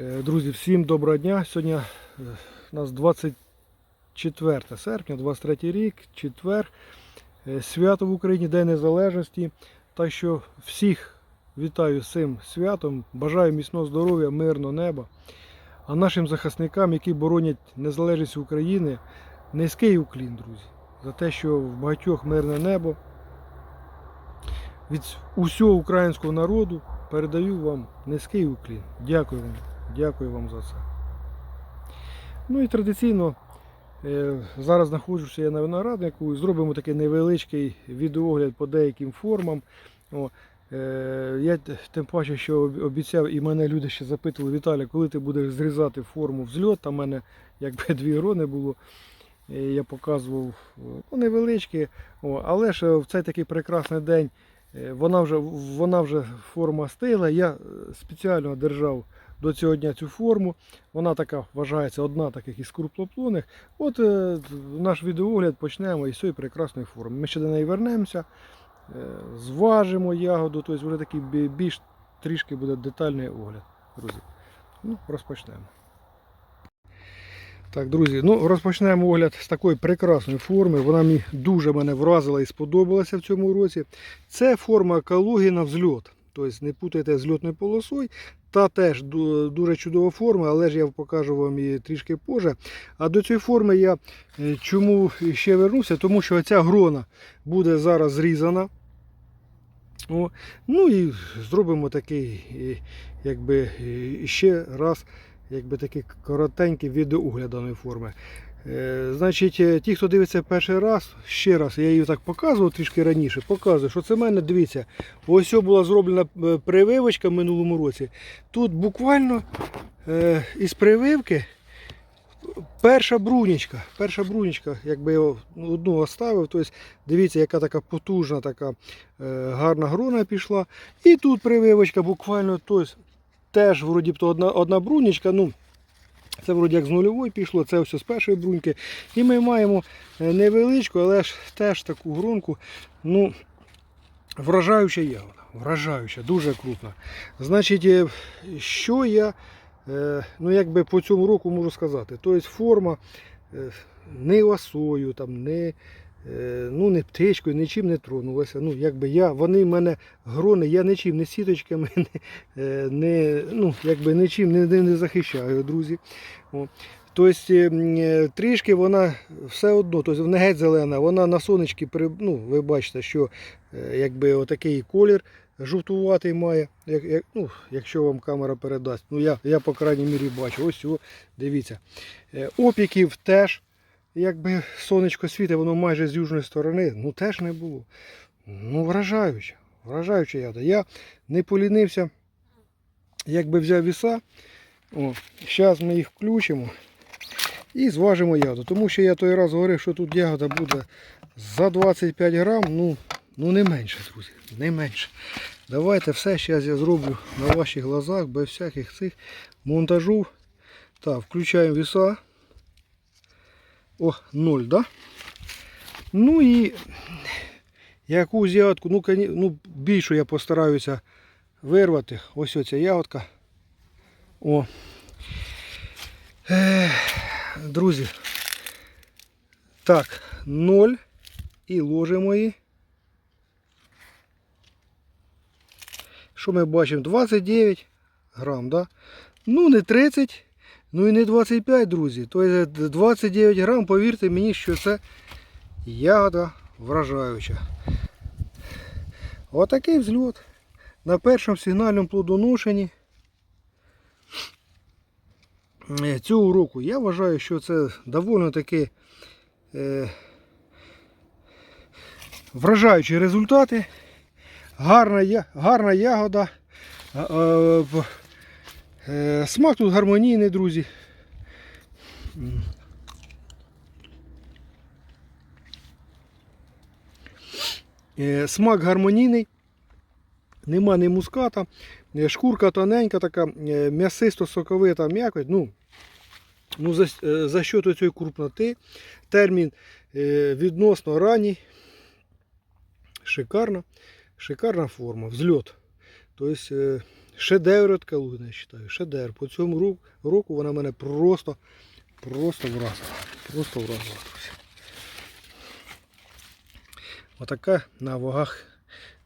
Е, Друзі, всім доброго дня. Сьогодні е, у нас 24 серпня, 23 рік, четвер. Е, Свято в Україні, День Незалежності. Так що всіх вітаю з цим святом. Бажаю міцного здоров'я, мирного неба. А нашим захисникам, які боронять незалежність України, низький уклін, друзі, за те, що в багатьох мирне небо. Від усього українського народу передаю вам низький уклін. Дякую вам. Дякую вам за це. Ну і традиційно е, зараз знаходжуся я на винограднику. Зробимо такий невеличкий відеогляд по деяким формам. О, е, я тим паче, що обіцяв, і мене люди ще запитували, Віталя, коли ти будеш зрізати форму взльот, там мене якби дві грони було. Е, Я показував ну, невеличкі, о, але ж в цей такий прекрасний день вона вже, вона вже форма стила. Я спеціально держав до цього дня цю форму. Вона така вважається одна таких із крупноплодних. От е, наш відеогляд почнемо із цієї прекрасної форми. Ми ще до неї вернемося, е, зважимо ягоду, тобто вже такий більш трішки буде детальний огляд, друзі. Ну, розпочнемо. Так, друзі, ну розпочнемо огляд з такої прекрасної форми. Вона мені дуже мене вразила і сподобалася в цьому році. Це форма екології на взльот. Тобто не путайте з льотною полосою. Та теж дуже чудова форма, але ж я покажу вам її трішки позже. А до цієї форми я е, чому ще вернувся? Тому що ця грона буде зараз зрізана. О, ну і зробимо такий, е, якби е, ще раз, якби такий коротенький відеогляд даної форми. Е, Значить, е, ті, хто дивиться перший раз, ще раз, я її так показував трішки раніше, показую, що це в мене, дивіться, ось була зроблена е, прививочка в минулому році. Тут буквально е, із прививки перша брунічка, перша брунічка, якби я ну, одну оставив, тобто дивіться, яка така потужна, така е, гарна грона пішла. І тут прививочка буквально, тобто, теж вроді одна, одна брунічка, ну, це вроді як з нульової пішло, це все з першої бруньки. І ми маємо е, невеличку, але ж теж таку грунку. Ну, вражаюча ягода. Вражаюча, дуже крупна. Значить, е, що я е, ну, якби по цьому року можу сказати? Тобто форма не осою, там, не, ну, не птичкою, нічим не тронулася. Ну, якби я, вони в мене грони, я нічим, не сіточками, не, е, не, ну, якби нічим не, не, захищаю, друзі. О. Тобто е, трішки вона все одно, тобто вона геть зелена, вона на сонечки, ну, ви бачите, що е, якби отакий колір жовтуватий має, як, як, ну, якщо вам камера передасть. Ну, я, я по крайній мірі бачу. Ось о, дивіться. Е, Опіків теж, якби сонечко світить, воно майже з южної сторони, ну теж не було. Ну, вражаюче, вражаюче ягода. Я не полінився, якби взяв віса. О, зараз ми їх включимо і зважимо ягоду. Тому що я той раз говорив, що тут ягода буде за 25 грам, ну, ну не менше, друзі, не менше. Давайте все зараз я зроблю на ваших глазах, без всяких цих монтажів. Так, включаємо віса. О, 0, да? Ну і якусь ягодку, ну, ну більшу я постараюся вирвати. Ось оця ягодка. О. Ех, друзі. Так, 0 і ложимо її. Що ми бачимо? 29 грам, да? Ну, не 30, ну і не 25, друзі. Тобто 29 грам, повірте мені, що це ягода вражаюча. Отакий взльот. На першому сигнальному плодоношенні е, цього року. Я вважаю, що це доволі таки е, вражаючі результати. Гарна, гарна ягода. Е, смак тут гармонійний, друзі. Е, Смак гармонійний. Нема ні муската, е, шкурка тоненька, така м'ясисто-соковита м'якоть. Ну, ну, за, за що цієї крупноти термін відносно ранній. Шикарна, шикарна форма, взльот. Тобто, шедевр від Калугина, я вважаю. Шедевр. По цьому року вона мене просто, просто вразила. Просто вразила, друзі. Отака на вагах.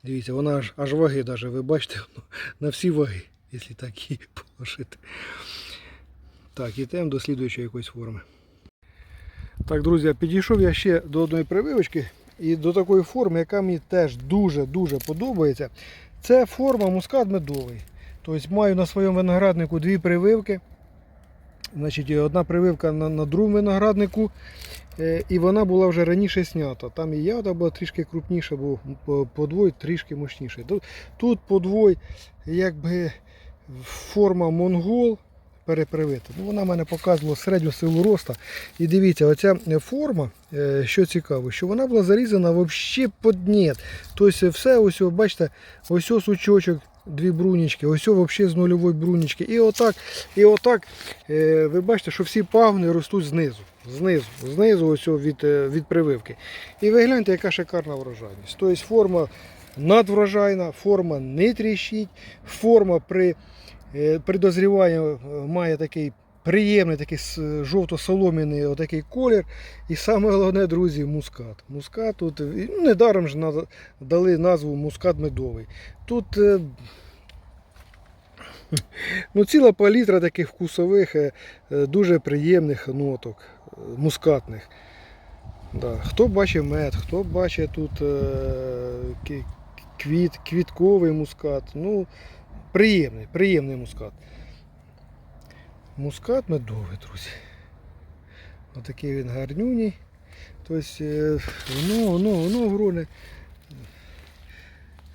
Дивіться, вона аж, аж ваги даже, ви бачите, на всі ваги, якщо так її положити. Так, ідемо до слідуючої якоїсь форми. Так, друзі, підійшов я ще до одної прививочки і до такої форми, яка мені теж дуже-дуже подобається. Це форма мускат медовий. Тобто маю на своєму винограднику дві прививки. Значить, одна прививка на, на другому винограднику, е, і вона була вже раніше снята. Там і ягода була трішки крупніша, бо по- подвой трішки мощніше. Тут, подвой, якби форма монгол перепривита. Ну, вона мене показувала середню силу роста. І дивіться, оця е, форма, е, що цікаво, що вона була зарізана взагалі під нет. Тобто все, ось, бачите, ось сучочок, дві брунічки, ось взагалі з нульової брунічки. І отак, і отак, е, ви бачите, що всі пагони ростуть знизу. Знизу, знизу ось від, е, від прививки. І ви гляньте, яка шикарна врожайність. Тобто форма надврожайна, форма не тріщить, форма при, е, при дозріванні має такий приємний такий жовто-солом'яний отакий колір. І саме головне, друзі, мускат. Мускат тут, ну, недаром ж дали назву мускат медовий. Тут е, ну, ціла палітра таких вкусових, е, е, дуже приємних ноток, мускатних. Да. Хто бачить мед, хто бачить тут квіт, квітковий мускат. Ну, приємний, приємний мускат. Мускат медовий, друзі. Отакий він гарнюній. Тобто, е, воно, воно, воно гроне.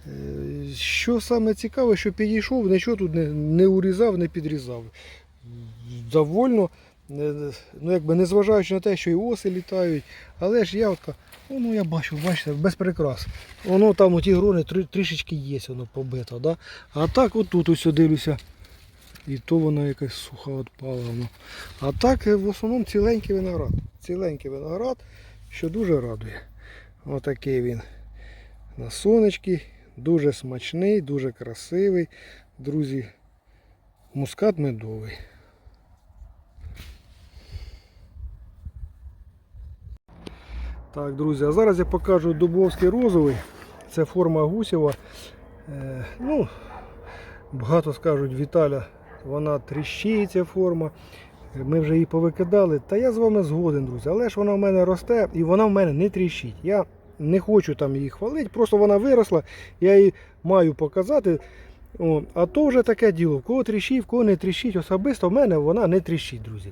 Е, Що саме цікаве, що підійшов, нічого тут не, не урізав, не підрізав. Довольно, е, ну якби незважаючи на те, що і оси літають, але ж ягодка, ну, ну я бачу, бачите, без прикрас. Воно там у грони трішечки є, воно побито. Да? А так отут ось дивлюся. І то вона якась суха відпала. Ну. А так е, в основному ціленький виноград. Ціленький виноград, що дуже радує. Отакий він на сонечки. Дуже смачний, дуже красивий. Друзі, мускат медовий. Так, друзі, а зараз я покажу дубовський розовий. Це форма гусєва. Е, ну, багато скажуть Віталя, вона тріщить ця форма. Ми вже її повикидали. Та я з вами згоден, друзі. Але ж вона в мене росте і вона в мене не тріщить. Я не хочу там її хвалити, просто вона виросла, я її маю показати. О, а то вже таке діло. В кого тріщить, в кого не тріщить. Особисто в мене вона не тріщить, друзі.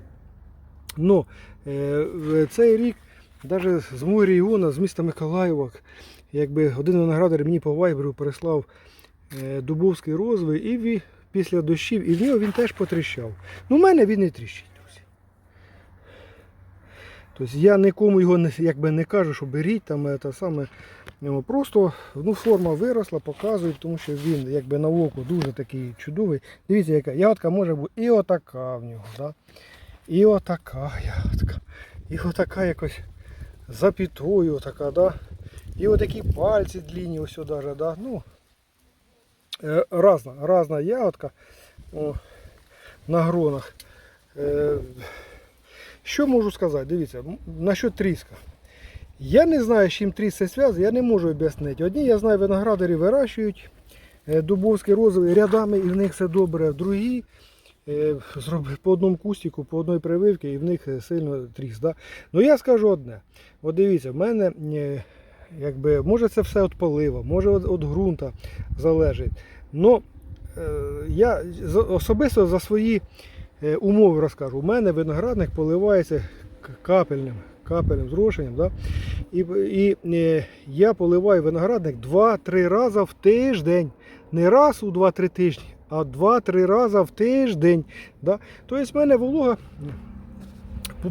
Ну, е, цей рік, навіть з мого регіону, з міста Миколаєва, якби один виноградар мені по вайберу прислав е, дубовський розовий, і після дощів, і в нього він теж потріщав. Ну, в мене він не тріщить, друзі. Тобто я нікому його якби не кажу, що беріть там е, те саме. Ну, Просто ну, форма виросла, показую, тому що він якби на око дуже такий чудовий. Дивіться, яка ягодка може бути і отака в нього. Да? І отака ягодка. І отака якось запітою така, да? І отакі пальці длинні ось сюди, да? ну, е, разна, разна ягодка о, на гронах. Е, що можу сказати? Дивіться, м- насчет тріска. Я не знаю, з чим тріс це зв'язано, я не можу об'яснити. Одні, я знаю, виноградарі вирощують е, дубовський розовий рядами, і в них все добре. Другі е, зробили по одному кустику, по одній прививці, і в них е, сильно тріс. Да? Ну я скажу одне. От дивіться, в мене е, якби, може це все від полива, може від, ґрунта залежить. Но е, я особисто за свої е, умови розкажу. У мене виноградник поливається капельним, капельним зрошенням. Да? І, і е, я поливаю виноградник 2-3 рази в тиждень. Не раз у 2-3 тижні, а 2-3 рази в тиждень. Да? Тобто в мене волога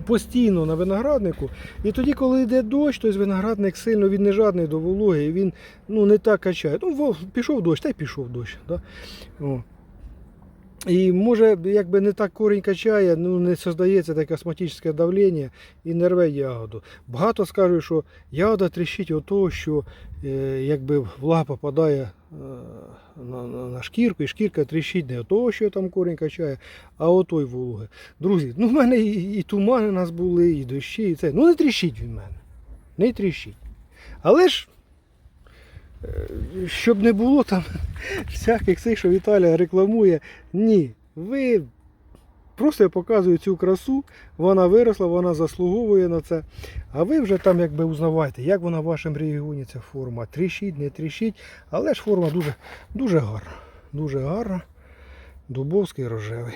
постійно на винограднику. І тоді, коли йде дощ, то виноградник сильно він не жадний до вологи, він ну, не так качає. Ну, пішов дощ, та й пішов дощ. Да? О. І може, якби не так корінь качає, ну не создається таке астматичне давлення і не рве ягоду. Багато скажуть, що ягода тріщить від того, що е, якби влага попадає е, на, на, на шкірку, і шкірка тріщить не від того, що там корінь качає, а от той вологи. Друзі, ну в мене і, і тумани у нас були, і дощі, і це. Ну не тріщить він в мене. Не тріщить. Але ж. Е, Щоб не було там всяких цих, що Віталія рекламує. Ні, ви просто я показую цю красу, вона виросла, вона заслуговує на це. А ви вже там якби узнавайте, як вона в вашому регіоні ця форма. Тріщить, не тріщить, але ж форма дуже, дуже гарна. Дуже гарна. Дубовський рожевий.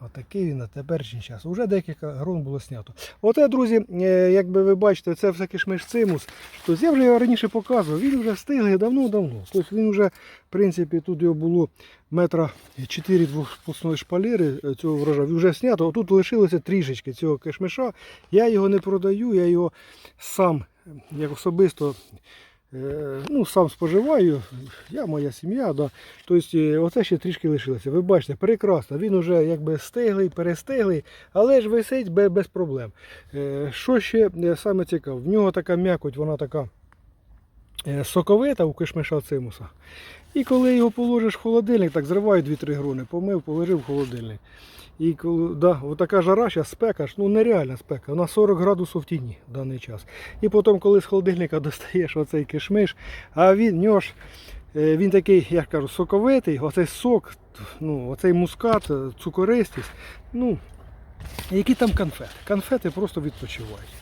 Отакий він на теперішній час. Уже декілька грон було знято. Оте, друзі, е, як би ви бачите, це все кишмиш цимус. Тобто я вже його раніше показував, він вже встиглий давно-давно. Тобто він вже, в принципі, тут його було метра 4 двохпосної шпалери е, цього врожаю. Вже знято. Тут лишилося трішечки цього кишмиша. Я його не продаю, я його сам як особисто ну, сам споживаю. Я, моя сім'я. Да. Тобто е, оце ще трішки лишилося. Ви бачите, прекрасно. Він вже якби стиглий, перестиглий, але ж висить без, проблем. Е, Що ще е, саме цікаве? В нього така м'якоть, вона така е, соковита у кишмиша цимуса. І коли його положиш в холодильник, так зриваю 2-3 грони, помив, положив в холодильник. І коли, да, отака жара, зараз спека, ну нереальна спека, вона 40 градусів в тіні в даний час. І потім, коли з холодильника достаєш оцей кишмиш, а він, нього ж, е, він такий, я ж кажу, соковитий, оцей сок, ну, оцей мускат, е, цукористість, ну, які там конфети? Конфети просто відпочивають.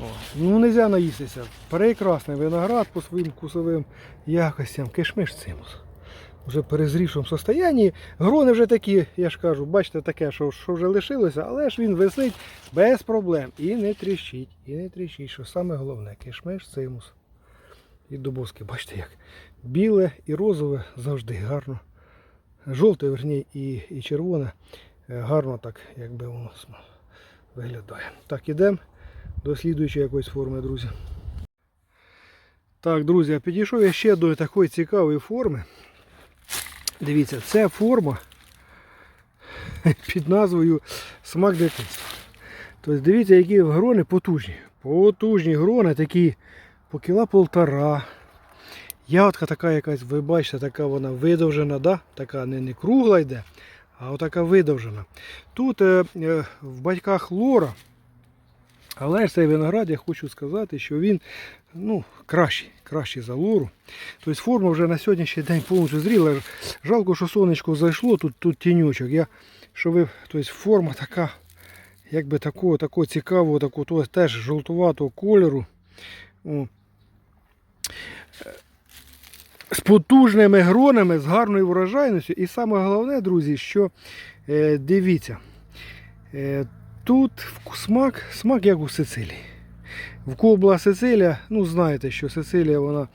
О, ну, не можна наїстися. Прекрасний виноград по своїм вкусовим якостям, кишмиш цимус. Вже перезрівшому состоянні. Грони вже такі, я ж кажу, бачите, таке, що, що вже лишилося, але ж він висить без проблем. І не тріщить, і не тріщить, що саме головне, кишмиш цимус. І дубовський, бачите як. Біле і розове завжди гарно. Жовте, верні, і, і червоне е, гарно так, якби воно виглядає. Так, ідемо до слідуючої якоїсь форми, друзі. Так, друзі, підійшов я ще до такої цікавої форми. Дивіться, це форма під назвою смак дитинства. Тобто дивіться, які грони потужні. Потужні грони, такі по кіла полтора. Ягодка така якась, ви бачите, така вона видовжена, да? така не, не кругла йде, а отака видовжена. Тут е, е, в батьках лора, але ж цей виноград, я хочу сказати, що він ну, кращий, кращий за лору. Тобто форма вже на сьогоднішній день повністю зріла. Жалко, що сонечко зайшло, тут, тут тінючок. Я, що ви, тобто форма така, якби такого, такого цікавого, такого то, теж жовтуватого кольору. О. З потужними гронами, з гарною врожайністю. І саме головне, друзі, що е, дивіться, е, тут смак, смак як у Сицилії. В кого була Сицилія, ну знаєте, що Сицилія вона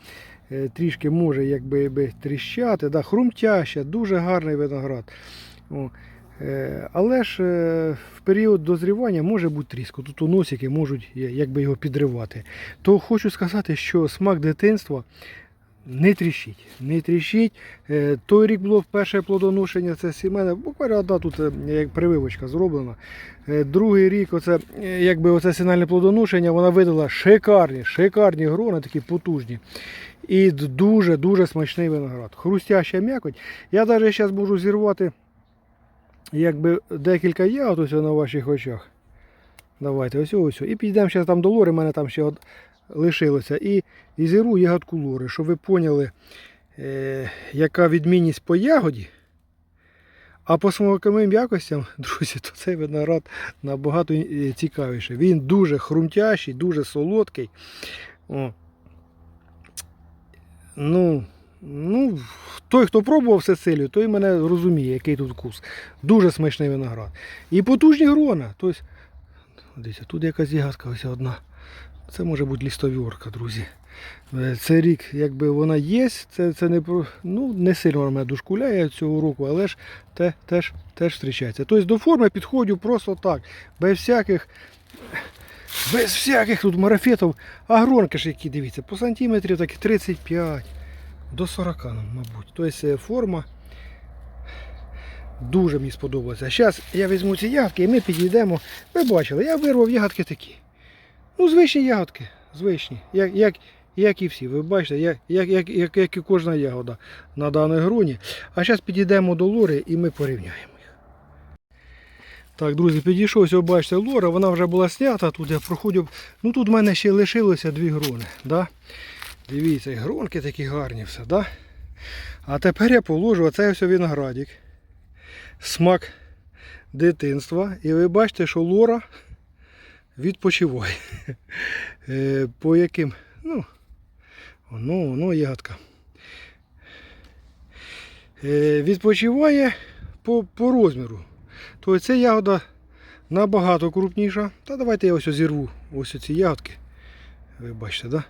е, трішки може якби би, тріщати, да, хрумтяща, дуже гарний виноград. О, е, але ж е, в період дозрівання може бути різко. Тут носики можуть якби його підривати. То хочу сказати, що смак дитинства не тріщить. Не тріщить. Е, Той рік було перше плодоношення, це сімейне, буквально одна тут е, як прививочка зроблена. Е, Другий рік, оце, якби оце сигнальне плодоношення, вона видала шикарні, шикарні грони, такі потужні. І дуже-дуже смачний виноград. Хрустяща м'якоть. Я навіть зараз можу зірвати якби, декілька ягод ось на ваших очах. Давайте, ось ось. І підемо зараз там до лори, в мене там ще лишилося. І, і зіру ягодку лори, щоб ви поняли, е, яка відмінність по ягоді. А по смаковим якостям, друзі, то цей виноград набагато е, цікавіший. Він дуже хрумтящий, дуже солодкий. О. Ну, ну, той, хто пробував Сицилію, той мене розуміє, який тут вкус. Дуже смачний виноград. І потужні грона. Тобто, дивіться, тут якась ягодка ось одна. Це може бути лістовірка, друзі. Е, Це рік, якби вона є, це, це не, ну, не сильно мене дошкуляє цього року, але ж те, теж, теж зустрічається. Тобто до форми підходжу просто так, без всяких, без всяких тут марафетів. А гронки ж які, дивіться, по сантиметрів такі 35 до 40, ну, мабуть. Тобто е, форма Дуже мені сподобалося. Зараз я візьму ці ягодки і ми підійдемо. Ви бачили, я вирвав ягодки такі. Ну, звичні ягодки. Звичні. Як, як, як і всі. Ви бачите, як, як, як, як, і кожна ягода на даній груні. А зараз підійдемо до лори і ми порівняємо їх. Так, друзі, підійшов, ось, бачите, лора, вона вже була снята, тут я проходив. Ну тут в мене ще лишилося дві грони. Да? Дивіться, гронки такі гарні все, да? А тепер я положу оцей ось виноградик. Смак дитинства. І ви бачите, що лора відпочиває. Е, По яким? Ну, воно, воно ягодка. Е, Відпочиває по, по розміру. Тобто ця ягода набагато крупніша. Та давайте я ось зірву ось ці ягодки. Ви бачите, да?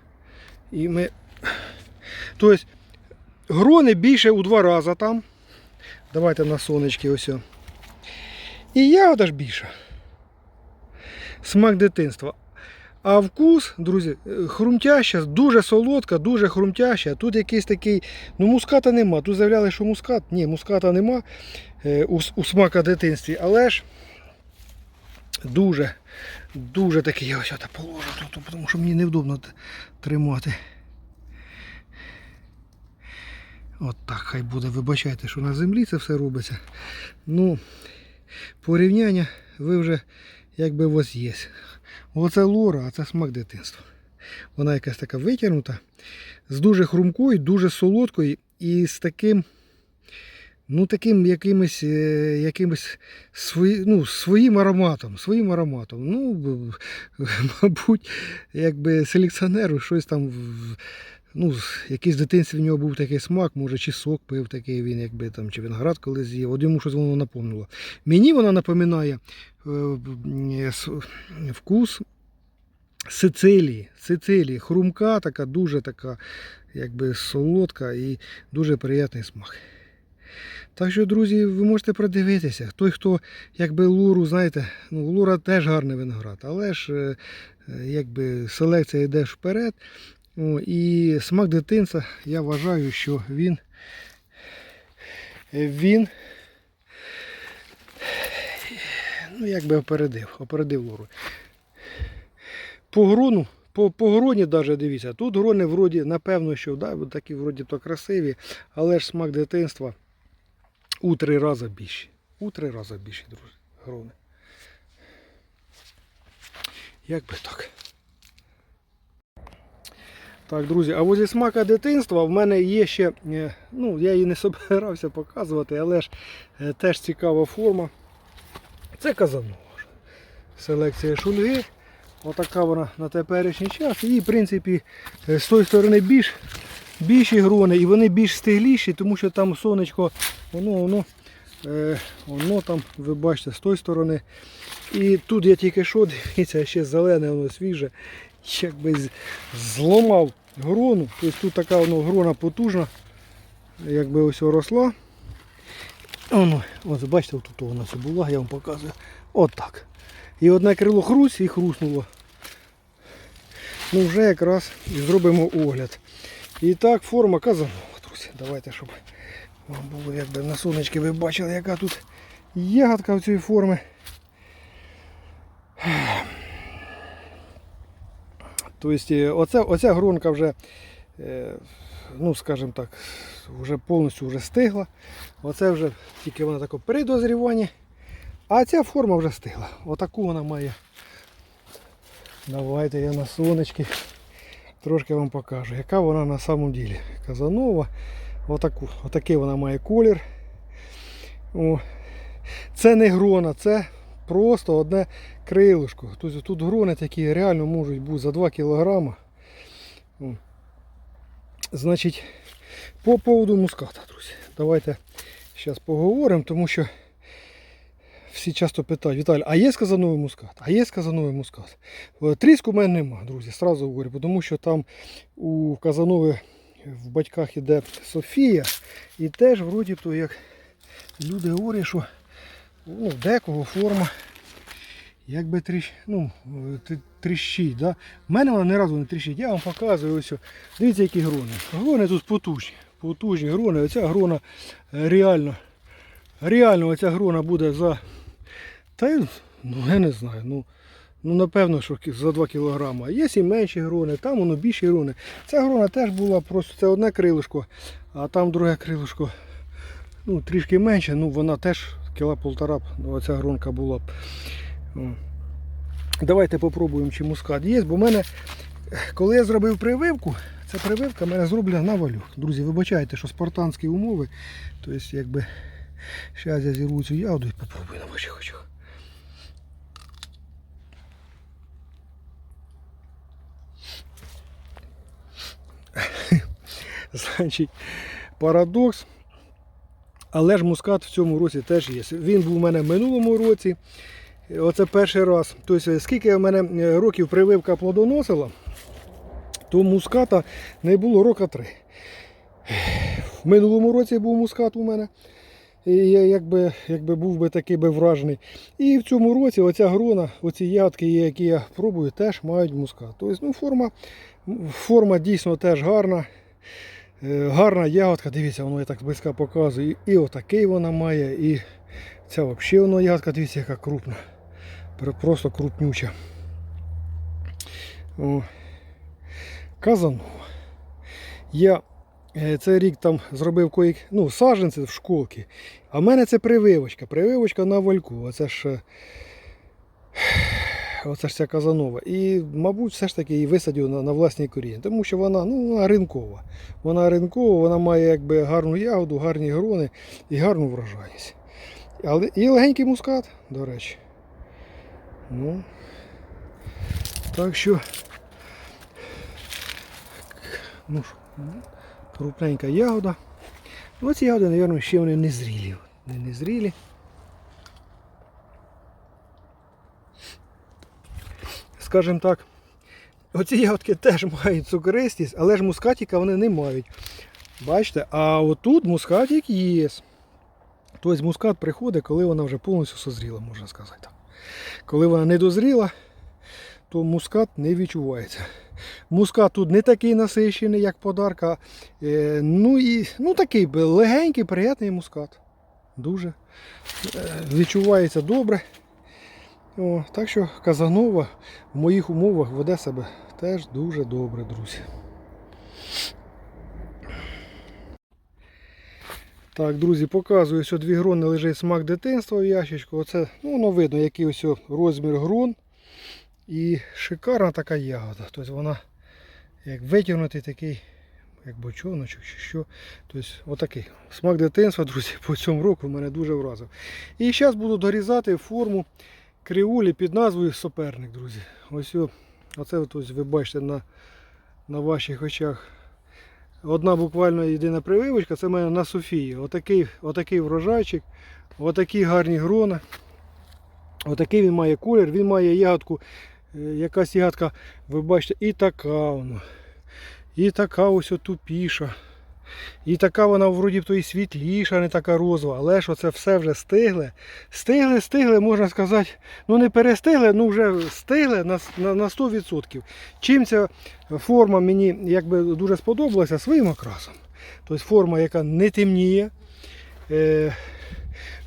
І ми. Тобто грони більше у два рази там. Давайте на сонечки ось. І ягода ж більша. Смак дитинства. А вкус, друзі, е, хрумтяща, дуже солодка, дуже хрумтяща. Тут якийсь такий, ну муската нема. Тут заявляли, що мускат. Ні, муската нема е, у, у смака дитинстві, але ж дуже, дуже такий, я ось це положу тут, тому що мені невдобно тримати. От так хай буде. Вибачайте, що на землі це все робиться. Ну, порівняння ви вже якби вас є. Оце лора, а це смак дитинства. Вона якась така витягнута, з дуже хрумкою, дуже солодкою і з таким, ну таким якимось, е, якимось свої, ну, своїм ароматом. Своїм ароматом. Ну, мабуть, якби селекціонеру щось там. Ну, якийсь в дитинстві в нього був такий смак, може, чи сок пив такий він, якби там, чи виноград колись з'їв. От йому щось воно напомнило. Мені вона напоминає е, вкус Сицилії. Сицилії. Хрумка така, дуже така, якби солодка і дуже приємний смак. Так що, друзі, ви можете продивитися. Той, хто якби луру, знаєте, ну, лура теж гарний виноград, але ж е, е, якби селекція йде вперед. О, і смак дитинства, я вважаю, що він, він ну, якби опередив, опередив луру. По грону, по, по гроні навіть дивіться, тут грони вроді, напевно, що да, такі вроді то красиві, але ж смак дитинства у три рази більший. У три рази більші, друзі, грони. Як би так. Так, друзі, а возле смака дитинства в мене є ще, е, ну, я її не собирався показувати, але ж е, теж цікава форма. Це казанова. Селекція шульги. Отака вона на теперішній час. І в принципі е, з тої сторони більш, більші грони і вони більш стигліші, тому що там сонечко, воно, воно, воно там, ви бачите, з тої сторони. І тут я тільки що, дивіться, ще зелене, воно свіже, якби зламав грону. Тобто тут така воно грона потужна, якби ось росла. Воно, ось бачите, тут вона все була, я вам показую. От так. І одне крило хрусь і хруснуло. Ну вже якраз і зробимо огляд. І так, форма казанова, друзі. Давайте, щоб вам було якби на сонечки ви бачили, яка тут ягодка в цій формі. Тобто е, оця, оця гронка вже, е, ну скажімо так, вже повністю вже стигла. Оце вже тільки вона таке при дозріванні. А ця форма вже стигла. Отаку вона має. Давайте я на сонечки трошки вам покажу, яка вона на самом ділі. Казанова. Отаку, отакий вона має колір. О. Це не грона, це просто одне крилишко. Тобто тут грони такі реально можуть бути за 2 кг. Значить, по поводу муската, друзі. Давайте зараз поговоримо, тому що всі часто питають, Віталій, а є сказановий мускат? А є сказановий мускат? Е, Тріску в мене нема, друзі, сразу говорю, тому що там у Казанови в батьках іде Софія. І теж вроді то як люди говорять, що ну, декого форма якби тріщ, ну, е, тріщить. Да? В мене вона ні разу не тріщить. Я вам показую ось. Дивіться, які грони. Грони тут потужні. Потужні грони. Оця грона е, реально реально оця грона буде за. Та ну я не знаю. Ну, ну напевно, що за 2 кг. Є і менші грони, там воно більші грони. Ця грона теж була просто це одне крилишко, а там друге крилишко ну, трішки менше, ну вона теж кіла полтора, б, оця гронка була б. Давайте попробуємо, чи мускат є, бо в мене, коли я зробив прививку, ця прививка мене зроблена на валюк. Друзі, вибачайте, що спартанські умови. Тобто, якби, зараз я зірву цю ягоду і попробую на ваших очах. Значить, парадокс. Але ж мускат в цьому році теж є. Він був у мене в минулому році. Оце перший раз. Тобто, скільки в мене е, років прививка плодоносила, то муската не було рока три. В минулому році був мускат у мене. І я якби, якби був би такий би вражений. І в цьому році оця грона, оці ягодки, які я пробую, теж мають мускат. Тобто, ну, форма, форма дійсно теж гарна. Е, Гарна ягодка, дивіться, воно я так близько показую. І, отакий вона має, і ця взагалі воно ягодка, дивіться, яка крупна. Просто крупнюча. О. Казанова. Я е, цей рік там зробив коїк, ну, саджанці в школки. А в мене це прививочка. Прививочка на вальку. Оце ж. Оце ж ця казанова. І, мабуть, все ж таки її висадив на, на власній корінні. Тому що вона, ну, вона ринкова. Вона ринкова, вона має якби гарну ягоду, гарні грони і гарну врожайність. Але і легенький мускат, до речі. Ну, так що, ну, крупненька ягода. Ну, ці ягоди, мабуть, ще вони не зрілі. Не, не зрілі. Скажімо так, оці ягодки теж мають цукристість, але ж мускатика вони не мають. Бачите, а отут мускатик є. Тобто мускат приходить, коли вона вже повністю созріла, можна сказати. Коли вона не дозріла, то мускат не відчувається. Мускат тут не такий насичений, як подарка. Е, ну і ну такий легенький, приятний мускат. Дуже. Е, відчувається добре. О, так що Казанова в моїх умовах веде себе теж дуже добре, друзі. Так, друзі, показую, що дві грони лежить смак дитинства в ящичку. Оце, ну, воно видно, який ось розмір грон. І шикарна така ягода. Тобто вона як витягнутий такий, як бочоночок чи що. Тобто отакий. Смак дитинства, друзі, по цьому року мене дуже вразив. І зараз буду дорізати форму кривулі під назвою Соперник, друзі. Ось оце ось ви бачите на, на ваших очах. Одна буквально єдина прививочка, це в мене на Софії. Отакий, отакий врожайчик, отакі гарні грона. Отакий він має колір, він має ягодку, е, якась ягодка, ви бачите, і така вона. І така ось тупіша. І така вона вроді б то і світліша, не така розова, але ж оце все вже стигле. Стигли, стигли, можна сказати, ну не перестигли, ну вже стигли на, на, на 100%. Чим ця форма мені якби дуже сподобалася своїм окрасом. Тобто форма, яка не темніє, е,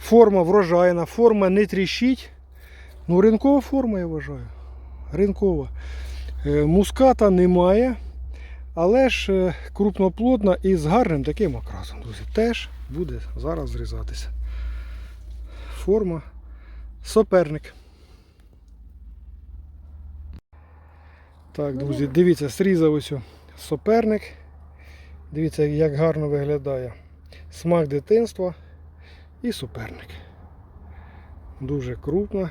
форма врожайна, форма не тріщить. Ну, ринкова форма, я вважаю. Ринкова. Е, муската немає. Але ж е, крупноплодна і з гарним таким окрасом, друзі, теж буде зараз зрізатися. Форма соперник. Так, друзі, дивіться, срізав ось соперник. Дивіться, як гарно виглядає. Смак дитинства і суперник. Дуже крупна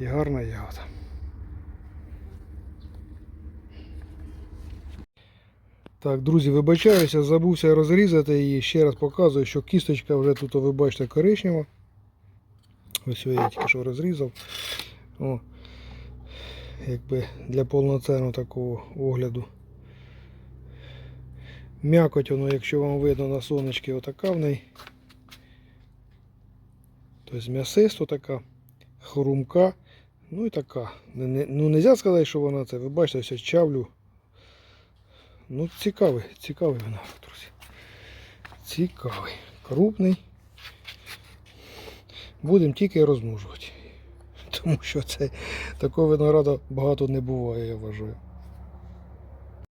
і гарна ягода. Так, друзі, вибачаюся, забувся розрізати її. Ще раз показую, що кісточка вже тут, ви бачите, коричнева. Ось я тільки що розрізав. О, якби для повноцінного такого огляду. М'якоть воно, якщо вам видно на сонечки, отака в неї. Тобто м'ясисто така, хрумка. Ну і така. Ну не можна сказати, що вона це. Ви бачите, ось чавлю. Ну, цікавий, цікавий виноград, друзі. Цікавий. Крупний. будемо тільки розмножувати. Тому що це такого винограду багато не буває, я вважаю.